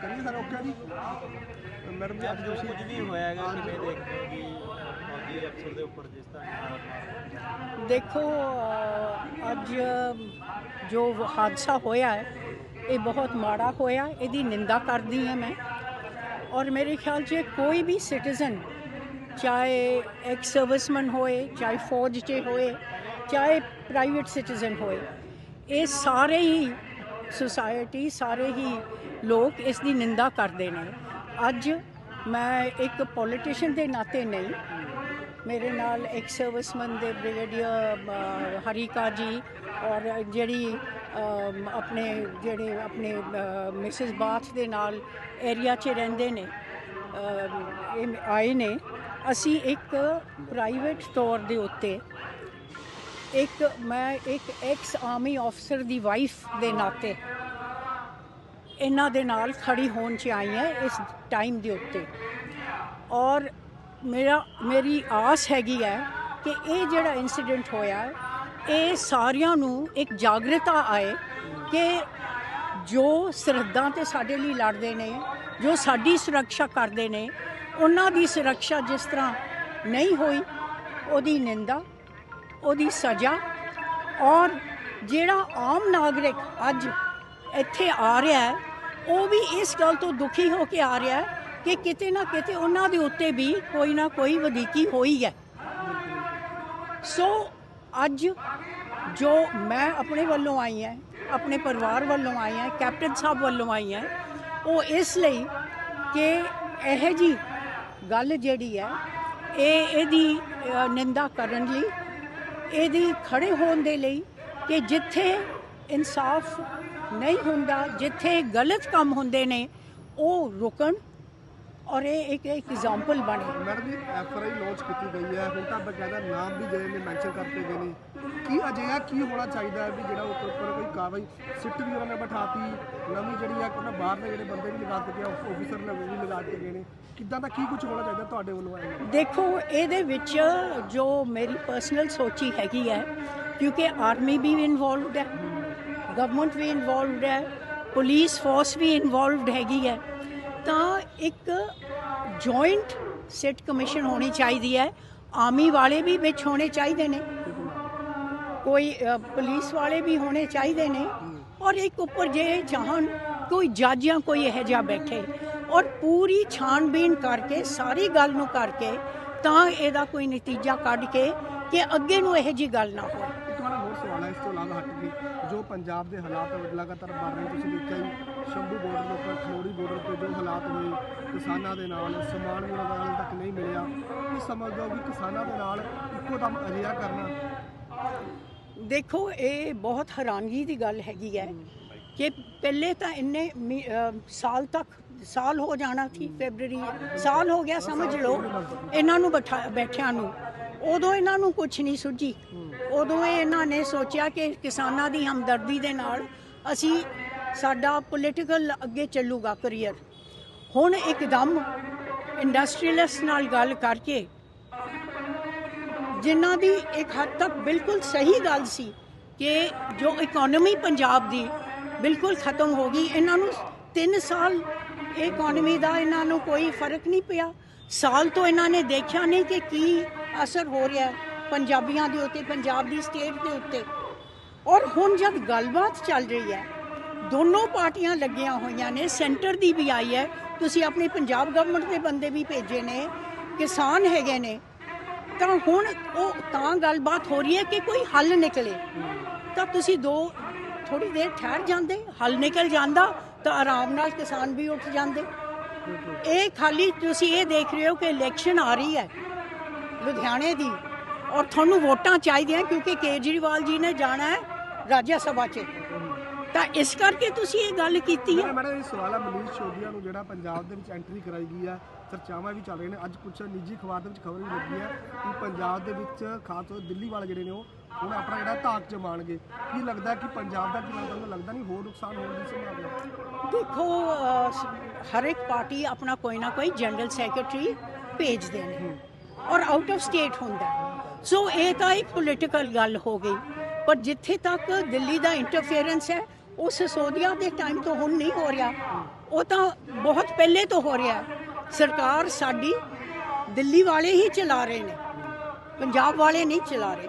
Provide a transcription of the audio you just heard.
ਕਰੀਏ sir okay ਜੀ? Madam ਜੀ ਅੱਜ ਜੋ ਤੁਸੀਂ ਕੁਝ ਵੀ ਹੋਇਆ ਹੈਗਾ ਕਿਵੇਂ ਦੇਖਦੇ ਹੋ ਕਿ ਫੌਜੀ ਅਫਸਰ ਦੇ ਉੱਪਰ ਜਿਸ ਤਰ੍ਹਾਂ ਦੇਖੋ ਅੱਜ ਜੋ ਹਾਦਸਾ ਹੋਇਆ ਹੈ ਇਹ ਬਹੁਤ ਮਾੜਾ ਹੋਇਆ ਇਹਦੀ ਨਿੰਦਾ ਕਰਦੀ ਹਾਂ ਮੈਂ। ਔਰ ਮੇਰੇ ਖਿਆਲ 'ਚ ਕੋਈ ਵੀ ਸਿਟੀਜ਼ਨ ਚਾਹੇ ਐਕਸ ਸਰਵਿਸਮੈਨ ਹੋਏ ਚਾਹੇ ਫੌਜ 'ਚ ਹੋਏ ਚਾਹੇ ਪ੍ਰਾਈਵੇਟ ਸਿਟੀਜ਼ਨ ਹੋਏ ਇਹ ਸਾਰੇ ਹੀ ਸੁਸਾਇਟੀ ਸਾਰੇ ਹੀ ਲੋਕ ਇਸ ਦੀ ਨਿੰਦਾ ਕਰਦੇ ਨੇ। ਅੱਜ ਮੈਂ ਇੱਕ ਪੋਲੀਟੀਸ਼ੀਅਨ ਦੇ ਨਾਤੇ ਨਹੀਂ, ਮੇਰੇ ਨਾਲ ਇੱਕ ਸਰਵਿਸਮਨ ਦੇ ਬ੍ਰਿਗੇਡੀਅਰ ਹਰੀਕਾ ਜੀ ਔਰ ਜਿਹੜੀ ਆਪਣੇ, ਜਿਹੜੇ ਆਪਣੇ ਮਿਸਿਸ ਬਾਥ ਦੇ ਨਾਲ ਏਰੀਆ 'ਚ ਰਹਿੰਦੇ ਨੇ ਆਏ ਨੇ। ਅਸੀਂ ਇੱਕ ਪ੍ਰਾਈਵੇਟ ਤੌਰ ਦੇ ਉੱਤੇ ਇੱਕ ਮੈਂ ਇੱਕ ਐਕਸ ਆਰਮੀ ਅਫਸਰ ਦੀ ਵਾਈਫ ਦੇ ਨਾਤੇ ਇਹਨਾਂ ਦੇ ਨਾਲ ਖੜੀ ਹੋਣ ਚ ਆਈ ਹਾਂ ਇਸ ਟਾਈਮ ਦੇ ਉੱਤੇ। ਔਰ ਮੇਰਾ, ਮੇਰੀ ਆਸ ਹੈਗੀ ਹੈ ਕਿ ਇਹ ਜਿਹੜਾ ਇਨਸੀਡੈਂਟ ਹੋਇਆ, ਇਹ ਸਾਰਿਆਂ ਨੂੰ ਇੱਕ ਜਾਗਰਤਾ ਆਏ ਕਿ ਜੋ ਸਰਹੱਦਾਂ ਤੇ ਸਾਡੇ ਲਈ ਲੜਦੇ ਨੇ, ਜੋ ਸਾਡੀ ਸੁਰੱਖਿਆ ਕਰਦੇ ਨੇ, ਉਹਨਾਂ ਦੀ ਸੁਰੱਖਿਆ ਜਿਸ ਤਰ੍ਹਾਂ ਨਹੀਂ ਹੋਈ, ਉਹਦੀ ਨਿੰਦਾ ਉਹਦੀ ਸਜ਼ਾ। ਔਰ ਜਿਹੜਾ ਆਮ ਨਾਗਰਿਕ ਅੱਜ ਇੱਥੇ ਆ ਰਿਹਾ ਹੈ, ਉਹ ਵੀ ਇਸ ਗੱਲ ਤੋਂ ਦੁਖੀ ਹੋ ਕੇ ਆ ਰਿਹਾ ਹੈ ਕਿ ਕਿਤੇ ਨਾ ਕਿਤੇ ਉਹਨਾਂ ਦੇ ਉੱਤੇ ਵੀ ਕੋਈ ਨਾ ਕੋਈ ਵਧੀਕੀ ਹੋਈ ਹੈ। ਸੋ ਅੱਜ ਜੋ ਮੈਂ ਆਪਣੇ ਵੱਲੋਂ ਆਈ ਹਾਂ, ਆਪਣੇ ਪਰਿਵਾਰ ਵੱਲੋਂ ਆਈ ਹਾਂ, ਕੈਪਟਨ ਸਾਹਿਬ ਵੱਲੋਂ ਆਈ ਹਾਂ, ਉਹ ਇਸ ਲਈ ਕਿ ਇਹ ਜੀ ਗੱਲ ਜਿਹੜੀ ਹੈ, ਇਹ ਇਹਦੀ ਨਿੰਦਾ ਕਰਨ ਲਈ ਇਹਦੀ ਖੜੇ ਹੋਣ ਦੇ ਲਈ ਕਿ ਜਿੱਥੇ ਇਨਸਾਫ ਨਹੀਂ ਹੁੰਦਾ, ਜਿੱਥੇ ਗਲਤ ਕੰਮ ਹੁੰਦੇ ਨੇ, ਉਹ ਰੁਕਣ ਔਰ ਇਹ ਇੱਕ ਇੱਕ ਐਗਜ਼ਾਮਪਲ ਬਣੇ। ਮੈਡਮ ਜੀ ਐਫ ਆਰ ਆਈ ਲਾਂਚ ਕੀਤੀ ਗਈ ਹੈ। ਹੁਣ ਤਾਂ ਬਕਾਇਦਾ ਨਾਮ ਵੀ ਜਿਹੜੇ ਨੇ ਮੈਂਸ਼ਨ ਕਰਤੇ ਗਏ ਨੇ। ਕੀ ਅਜਿਹਾ ਕੀ ਹੋਣਾ ਚਾਹੀਦਾ ਹੈ ਵੀ ਜਿਹੜਾ ਉੱਪਰ ਉੱਪਰ ਕੋਈ ਕਾਰਵਾਈ ਸਿੱਟ ਵੀ ਉਹਨਾਂ ਨੇ ਬਿਠਾਤੀ ਨਵੀਂ ਜਿਹੜੀ ਹੈ ਉਹਨਾਂ ਬਾਹਰ ਦੇ ਜਿਹੜੇ ਬੰਦੇ ਵੀ ਲਗਾ ਦਿੱਤੇ ਗਏ ਆਫੀਸਰ ਨੇ ਵੀ ਲਗਾ ਦਿੱਤੇ ਗਏ ਨੇ। ਕਿੱਦਾਂ ਦਾ ਕੀ ਕੁਝ ਹੋਣਾ ਚਾਹੀਦਾ ਤੁਹਾਡੇ ਵੱਲੋਂ ਆਏ ਦੇਖੋ ਇਹਦੇ ਵਿੱਚ ਜੋ ਮੇਰੀ ਪਰਸਨਲ ਸੋਚੀ ਹੈਗੀ ਹੈ ਕਿਉਂਕਿ ਆਰਮੀ ਵੀ ਇਨਵੋਲਵਡ ਹੈ ਗਵਰਨਮੈਂਟ ਵੀ ਇਨਵੋਲਵਡ ਹੈ ਪੁਲਿਸ ਫੋਰਸ ਵੀ ਇਨਵੋਲਵਡ ਹੈਗੀ ਹੈ ਤਾਂ ਇੱਕ ਜੁਆਇੰਟ ਸਿਟ ਕਮਿਸ਼ਨ ਹੋਣੀ ਚਾਹੀਦੀ ਹੈ। ਆਰਮੀ ਵਾਲੇ ਵੀ ਵਿੱਚ ਹੋਣੇ ਚਾਹੀਦੇ ਨੇ। ਕੋਈ ਪੁਲਿਸ ਵਾਲੇ ਵੀ ਹੋਣੇ ਚਾਹੀਦੇ ਨੇ। ਔਰ ਇੱਕ ਉੱਪਰ ਜੇ ਚਾਹਣ ਕੋਈ ਜੱਜ ਜਾਂ ਕੋਈ ਇਹੋ ਜਿਹਾ ਬੈਠੇ ਔਰ ਪੂਰੀ ਛਾਣਬੀਣ ਕਰਕੇ, ਸਾਰੀ ਗੱਲ ਨੂੰ ਕਰਕੇ ਤਾਂ ਇਹਦਾ ਕੋਈ ਨਤੀਜਾ ਕੱਢ ਕੇ ਕਿ ਅੱਗੇ ਨੂੰ ਇਹੋ ਜੀ ਗੱਲ ਨਾ ਹੋਵੇ। ਇੱਕ ਇਸ ਤੋਂ ਇਲਾਵਾ ਹਟ ਕੇ ਜੋ ਪੰਜਾਬ ਦੇ ਹਾਲਾਤ ਲਗਾਤਾਰ ਬਣ ਰਹੇ ਤੁਸੀਂ ਦੇਖਿਆ ਹੀ, ਸ਼ੰਭੂ ਬਾਰਡਰ ਦੇ ਉੱਪਰ ਖਨੌਰੀ ਬਾਰਡਰ ਤੇ ਜੋ ਹਾਲਾਤ ਹੋਏ ਕਿਸਾਨਾਂ ਦੇ ਨਾਲ ਸਮਾਨ ਉਹਨਾਂ ਦਾ ਤੱਕ ਨਹੀਂ ਮਿਲਿਆ। ਕੀ ਸਮਝਦੇ ਹੋ ਕਿ ਕਿਸਾਨਾਂ ਦੇ ਨਾਲ ਇੱਕੋ ਦਮ ਅਜਿਹਾ ਕਰਨਾ? ਦੇਖੋ, ਇਹ ਬਹੁਤ ਹੈਰਾਨਗੀ ਦੀ ਗੱਲ ਹੈਗੀ ਹੈ ਕਿ ਪਹਿਲੇ ਤਾਂ ਇੰਨੇ ਸਾਲ ਤੱਕ, ਸਾਲ ਹੋ ਜਾਣਾ ਸੀ ਫੈਬਰਰੀ ਸਾਲ ਹੋ ਗਿਆ, ਸਮਝ ਲਓ, ਇਹਨਾਂ ਨੂੰ ਬਿਠਾ- ਬੈਠਿਆਂ ਨੂੰ। ਉਦੋਂ ਇਹਨਾਂ ਨੂੰ ਕੁਝ ਨਹੀਂ ਸੁਝੀ। ਉਦੋਂ ਇਹ ਇਹਨਾਂ ਨੇ ਸੋਚਿਆ ਕਿ ਕਿਸਾਨਾਂ ਦੀ ਹਮਦਰਦੀ ਦੇ ਨਾਲ ਅਸੀਂ ਸਾਡਾ ਪੋਲੀਟੀਕਲ ਅੱਗੇ ਚੱਲੂਗਾ ਕਰੀਅਰ ਹੁਣ ਇੱਕਦਮ ਇੰਡਸਟਰੀਅਲਿਸਟ ਨਾਲ ਗੱਲ ਕਰਕੇ ਜਿਨ੍ਹਾਂ ਦੀ ਇੱਕ ਹੱਦ ਤੱਕ ਬਿਲਕੁਲ ਸਹੀ ਗੱਲ ਸੀ ਕਿ ਜੋ ਇਕਨੋਮੀ ਪੰਜਾਬ ਦੀ ਬਿਲਕੁਲ ਖਤਮ ਹੋ ਗਈ, ਇਹਨਾਂ ਨੂੰ 3 ਸਾਲ ਇਕਨੋਮੀ ਦਾ ਇਹਨਾਂ ਨੂੰ ਕੋਈ ਫ਼ਰਕ ਨਹੀਂ ਪਿਆ। ਸਾਲ ਤੋਂ ਇਹਨਾਂ ਨੇ ਦੇਖਿਆ ਨਹੀਂ ਕਿ ਕੀ ਅਸਰ ਹੋ ਰਿਹਾ। ਹੈ ਪੰਜਾਬੀਆਂ ਦੇ ਉੱਤੇ, ਪੰਜਾਬ ਦੀ ਸਟੇਟ ਦੇ ਉੱਤੇ। ਔਰ ਹੁਣ ਜਦ ਗੱਲਬਾਤ ਚੱਲ ਰਹੀ ਹੈ, ਦੋਨੋਂ ਪਾਰਟੀਆਂ ਲੱਗੀਆਂ ਹੋਈਆਂ ਨੇ, ਸੈਂਟਰ ਦੀ ਵੀ ਆਈ ਹੈ। ਤੁਸੀਂ ਆਪਣੀ ਪੰਜਾਬ ਗਵਰਨਮੈਂਟ ਦੇ ਬੰਦੇ ਵੀ ਭੇਜੇ ਨੇ, ਕਿਸਾਨ ਹੈਗੇ ਨੇ। ਤਾਂ ਹੁਣ ਉਹ ਤਾਂ ਗੱਲਬਾਤ ਹੋ ਰਹੀ ਹੈ ਕਿ ਕੋਈ ਹੱਲ ਨਿਕਲੇ। ਤਾਂ ਤੁਸੀਂ ਦੋ ਥੋੜੀ ਦੇਰ ਠਹਿਰ ਜਾਂਦੇ, ਹੱਲ ਨਿਕਲ ਜਾਂਦਾ, ਤਾਂ ਆਰਾਮ ਨਾਲ ਕਿਸਾਨ ਵੀ ਉੱਠ ਜਾਂਦੇ। ਇਹ ਖਾਲੀ ਤੁਸੀਂ ਇਹ ਦੇਖ ਰਹੇ ਹੋ ਕਿ ਇਲੈਕਸ਼ਨ ਆ ਰਹੀ ਹੈ, ਲੁਧਿਆਣੇ ਦੀ। ਔਰ ਤੁਹਾਨੂੰ ਵੋਟਾਂ ਚਾਹੀਦੀਆਂ ਕਿਉਂਕਿ ਕੇਜਰੀਵਾਲ ਜੀ ਨੇ ਜਾਣਾ ਹੈ ਰਾਜ ਸਭਾ 'ਚ। ਤਾਂ ਇਸ ਕਰਕੇ ਤੁਸੀਂ ਇਹ ਗੱਲ ਕੀਤੀ ਹੈ। ਮੈਡਮ ਇਹ ਸਵਾਲ ਹੈ ਮਨੀਸ਼ ਚੌਧਰੀ ਨੂੰ ਜਿਹੜਾ ਪੰਜਾਬ ਦੇ ਵਿੱਚ ਐਂਟਰੀ ਕਰਾਈ ਗਈ ਹੈ ਚਰਚਾਵਾਂ ਵੀ ਚੱਲ ਰਹੀਆਂ ਨੇ। ਅੱਜ ਕੁਝ ਨਿੱਜੀ ਅਖਬਾਰ ਦੇ ਵਿੱਚ ਖਬਰ ਵੀ ਲੱਗੀ ਹੈ ਕਿ ਪੰਜਾਬ ਦੇ ਵਿੱਚ ਖਾਸ ਤੌਰ ਦਿੱਲੀ ਵਾਲੇ ਜਿਹੜੇ ਨੇ ਉਹ ਹੁਣ ਆਪਣਾ ਜਿਹੜਾ ਧਾਕ ਜਮਾਣਗੇ ਕੀ ਲੱਗਦਾ ਕਿ ਪੰਜਾਬ ਦਾ ਕੀ ਲੱਗਦਾ ਮੈਨੂੰ ਲੱਗਦਾ ਨਹੀਂ? ਹੋਰ ਨੁਕਸਾਨ ਹੋਣ ਦੀ ਸੰਭਾਵਨਾ ਦੇਖੋ ਹਰ ਇੱਕ ਪਾਰਟੀ ਆਪਣਾ ਕੋਈ ਨਾ ਕੋਈ ਜਨਰਲ ਸੈਕਟਰੀ ਭੇਜਦੇ ਨੇ। ਔਰ ਆਊਟ ਆਫ ਸਟੇਟ ਹੁੰਦਾ ਹੈ। ਸੋ ਇਹ ਤਾਂ ਇੱਕ ਪੋਲੀਟੀਕਲ ਗੱਲ ਹੋ ਗਈ। ਪਰ ਜਿੱਥੇ ਤੱਕ ਦਿੱਲੀ ਦਾ ਇੰਟਰਫੇਰੈਂਸ ਹੈ ਉਹ ਸਿਸੋਦੀਆ ਦੇ ਟਾਈਮ ਤੋਂ ਹੁਣ ਨਹੀਂ ਹੋ ਰਿਹਾ। ਉਹ ਤਾਂ ਬਹੁਤ ਪਹਿਲੇ ਤੋਂ ਹੋ ਰਿਹਾ। ਸਰਕਾਰ ਸਾਡੀ ਦਿੱਲੀ ਵਾਲੇ ਹੀ ਚਲਾ ਰਹੇ ਨੇ, ਪੰਜਾਬ ਵਾਲੇ ਨਹੀਂ ਚਲਾ ਰਹੇ।